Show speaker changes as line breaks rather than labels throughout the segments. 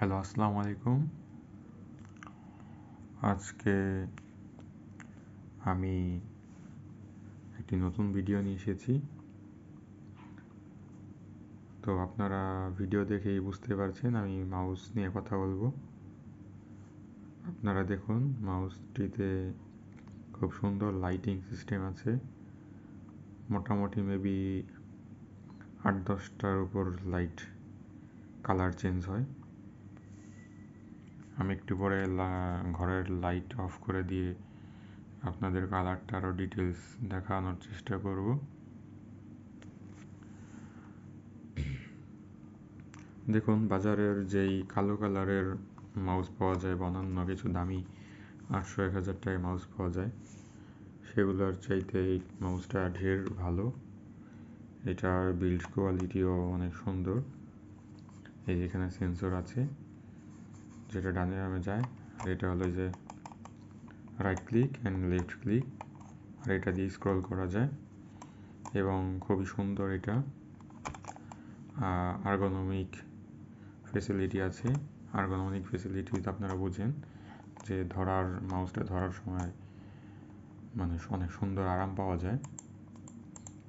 Hello আসসালামু আলাইকুম আজকে আমি একটি নতুন ভিডিও নিয়ে এসেছি। তো আপনারা ভিডিও দেখেই বুঝতে পারছেন, আমি মাউস নিয়ে কথা বলব। আপনারা দেখুন মাউসটিতে খুব সুন্দর লাইটিং সিস্টেম আছে। মোটামুটি মেবি আট দশটার উপর লাইট কালার চেঞ্জ হয়। আমি একটু পরে ঘরের লাইট অফ করে দিয়ে আপনাদের কালারটা আরও ডিটেলস দেখানোর চেষ্টা করব। দেখুন, বাজারের যেই কালো কালারের মাউস পাওয়া যায় বা অন্যান্য কিছু দামি আটশো এক হাজার টাকায় মাউস পাওয়া যায়, সেগুলোর চাইতে এই মাউসটা ঢের ভালো। এটার বিল্ড কোয়ালিটিও অনেক সুন্দর। এই যেখানে সেন্সর আছে। যেটা ডানে বামে যায়, আর এটা হলো যে right click and left click আর এটা দিয়ে স্ক্রল করা যায়। এবং খুবই সুন্দর এটা। আর্গোনমিক ফেসিলিটি আছে। আর্গোনমিক ফেসিলিটি আপনারা বুঝেন যে ধরার মাউসটা ধরার সময় মানে অনেক সুন্দর আরাম পাওয়া যায়।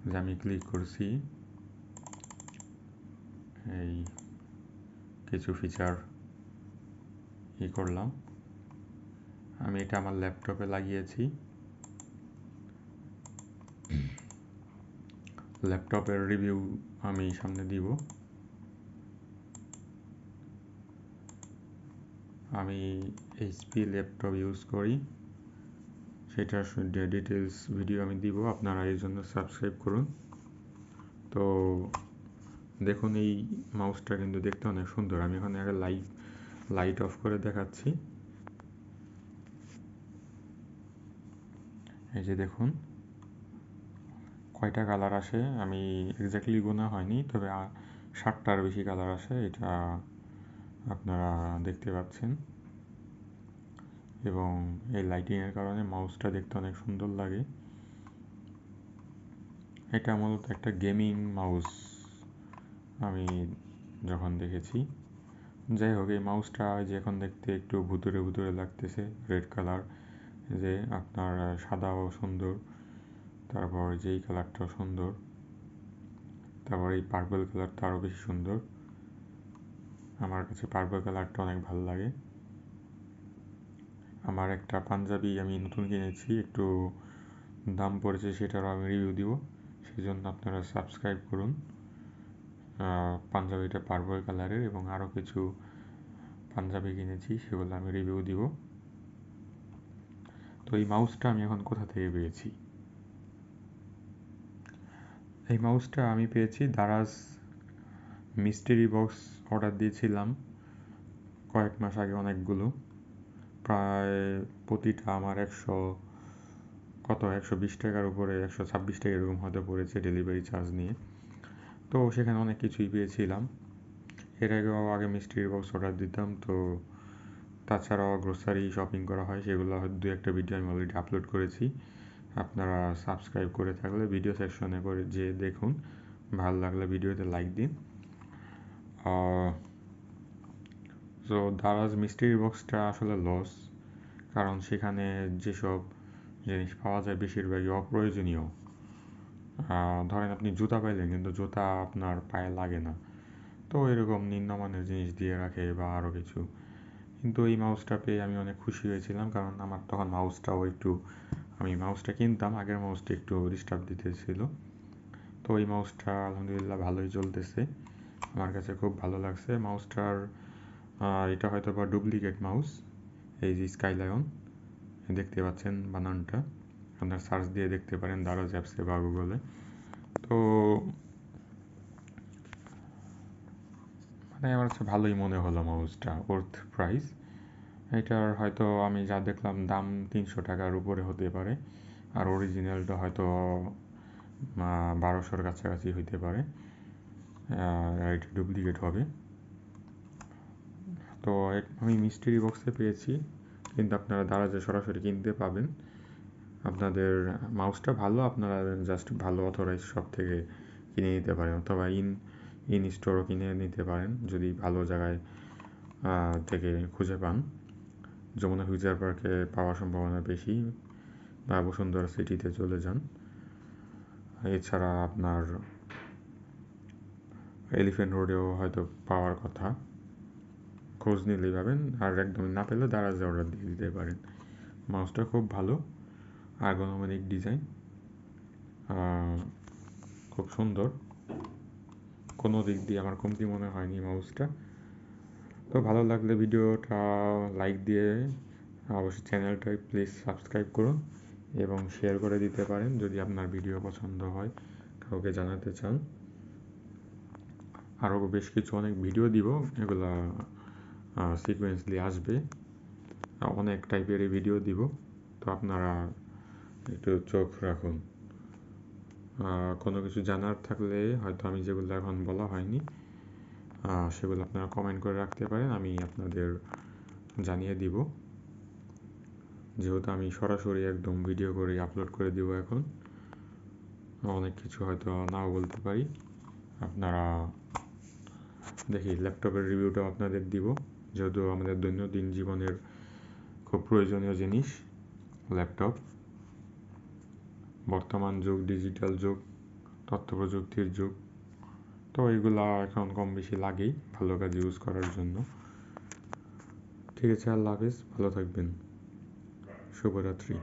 যে আমি ক্লিক করছি, এই কিছু ফিচার ই করলাম। আমি এটা আমার ল্যাপটপে লাগিয়েছি। ল্যাপটপের রিভিউ আমি সামনে দিব। আমি এইচপি ল্যাপটপ ইউজ করি। সেটার ডিটেলস ভিডিও আমি দিব, আপনারা এই জন্য সাবস্ক্রাইব করুন। তো দেখুন, এই মাউসটা কিন্তু দেখতে অনেক সুন্দর। আমি এখানে একটা লাইভ লাইট অফ করে দেখাচ্ছি। এই যে দেখুন, কয়টা কালার আসে? আমি এক্স্যাক্টলি গোনা হয়নি, তবে ষাটটার বেশি কালার আসে, এটা আপনারা দেখতে পাচ্ছেন। এবং এই লাইটিংয়ের কারণে মাউসটা দেখতে অনেক সুন্দর লাগে। এটা মূলত একটা গেমিং মাউস আমি যখন দেখেছি। যাই হোক, এই মাউসটা যে এখন দেখতে একটু ভুতুরে ভুতুরে লাগতেছে রেড কালার যে আপনার সাদাও সুন্দর, তারপর যেই কালারটাও সুন্দর, তারপর এই পার্পল কালারটা আরও বেশি সুন্দর। আমার কাছে পার্পল কালারটা অনেক ভালো লাগে। আমার একটা পাঞ্জাবি আমি নতুন কিনেছি, একটু দাম পড়েছে সেটারও আমি রিভিউ দিব সেই জন্য আপনারা সাবস্ক্রাইব করুন। পাঞ্জাবিটা পার্পল কালারের এবং আরও কিছু পাঞ্জাবি কিনেছি, সেগুলো আমি রিভিউ দিব। তো এই মাউসটা আমি এখন কোথা থেকে পেয়েছি? এই মাউসটা আমি পেয়েছি দারাজ মিস্ট্রি বক্স অর্ডার দিয়েছিলাম কয়েক মাস আগে অনেকগুলো। প্রায় প্রতিটা আমার একশো কত? একশো বিশ টাকার উপরে, একশো ছাব্বিশ টাকা এরকম হয়তো পড়েছে ডেলিভারি চার্জ নিয়ে। তো সেখানে অনেক কিছুই পেয়েছিলাম। এর আগেও আগে মিষ্টির বক্স অর্ডার দিতাম, তো তাছাড়াও গ্রোসারি শপিং করা হয়, সেগুলো দু একটা ভিডিও আমি অলরেডি আপলোড করেছি। আপনারা সাবস্ক্রাইব করে থাকলে ভিডিও সেকশনে করে যে দেখুন, ভালো লাগলে ভিডিওতে লাইক দিন। তো দারাজ মিস্ট্রি বক্সটা আসলে লস কারণ সেখানে যেসব জিনিস পাওয়া যায়, বেশিরভাগই অপ্রয়োজনীয়। ধরেন আপনি জুতা পাইলেন, কিন্তু জুতা আপনার পায়ে লাগে না। তো এরকম নিম্নমানের জিনিস দিয়ে রাখে বা আরও কিছু। কিন্তু এই মাউসটা পেয়ে আমি অনেক খুশি হয়েছিলাম, কারণ আমার তখন মাউসটাও একটু, আমি মাউসটা কিনতাম, আগের মাউসটা একটু ডিস্টার্ব দিতেছিল। তো এই মাউসটা আলহামদুলিল্লাহ ভালোই চলতেছে, আমার কাছে খুব ভালো লাগছে। মাউসটার এটা হয়তো বা ডুপ্লিকেট মাউস এই যে স্কাইলায়ন দেখতে পাচ্ছেন বানানটা। আপনার সার্চ দিয়ে দেখতে পারেন দারাজ অ্যাপসে বা গুগলে তো মানে আমার কাছে ভালোই মনে হলো মাউসটা ওর্থ প্রাইস এটার হয়তো আমি যা দেখলাম দাম তিনশো টাকার উপরে হতে পারে, আর অরিজিনালটা হয়তো বারোশোর কাছাকাছি হইতে পারে। এটা ডুপ্লিকেট হবে। তো আমি মিস্ট্রি বক্সে পেয়েছি, কিন্তু আপনারা দারাজে সরাসরি কিনতে পাবেন। আপনাদের মাউসটা ভালো, আপনারা জাস্ট ভালো অথরাইজ সব থেকে কিনে নিতে পারেন অথবা ইন ইন স্টোরও কিনে নিতে পারেন যদি ভালো জায়গায় থেকে খুঁজে পান। যমুনা ফিউচার পার্কে পাওয়ার সম্ভাবনা বেশি বা বসুন্ধরা সিটিতে চলে যান। এছাড়া আপনার এলিফেন্ট রোডেও হয়তো পাওয়ার কথা। খোঁজ নিলেই পাবেন আর একদম না পেলে দারাজে অর্ডার দিয়ে দিতে পারেন। মাউসটা খুব ভালো। আর্গোনমিক ডিজাইন খুব সুন্দর। কোনো দিক দিয়ে আমার কমতি মনে হয়নি মাউসটা তো ভালো লাগলে ভিডিওটা লাইক দিয়ে অবশ্যই চ্যানেলটাই প্লিজ সাবস্ক্রাইব করুন এবং শেয়ার করে দিতে পারেন যদি আপনার ভিডিও পছন্দ হয়, কাউকে জানাতে চান। আরও বেশ কিছু অনেক ভিডিও দিব, এগুলা সিকোয়েন্সলি আসবে। অনেক টাইপের ভিডিও দিব। তো আপনারা একটু চোখ রাখুন। কোনো কিছু জানার থাকলে হয়তো আমি যেগুলো এখন বলা হয়নি সেগুলো আপনারা কমেন্ট করে রাখতে পারেন, আমি আপনাদের জানিয়ে দিব। যেহেতু আমি সরাসরি একদম ভিডিও করে আপলোড করে দিব এখন, অনেক কিছু হয়তো নাও বলতে পারি। আপনারা দেখি ল্যাপটপের রিভিউটাও আপনাদের দিব। যেহেতু আমাদের দৈনন্দিন জীবনের খুব প্রয়োজনীয় জিনিস ল্যাপটপ বর্তমান যুগ ডিজিটাল যুগ তথ্য প্রযুক্তির যুগ। তো এগুলা এখন কম বেশি লাগেই ভালো কাজ ইউজ করার জন্য। ঠিক আছে, আল্লাহ হাফিজ, ভালো থাকবেন। শুভরাত্রি।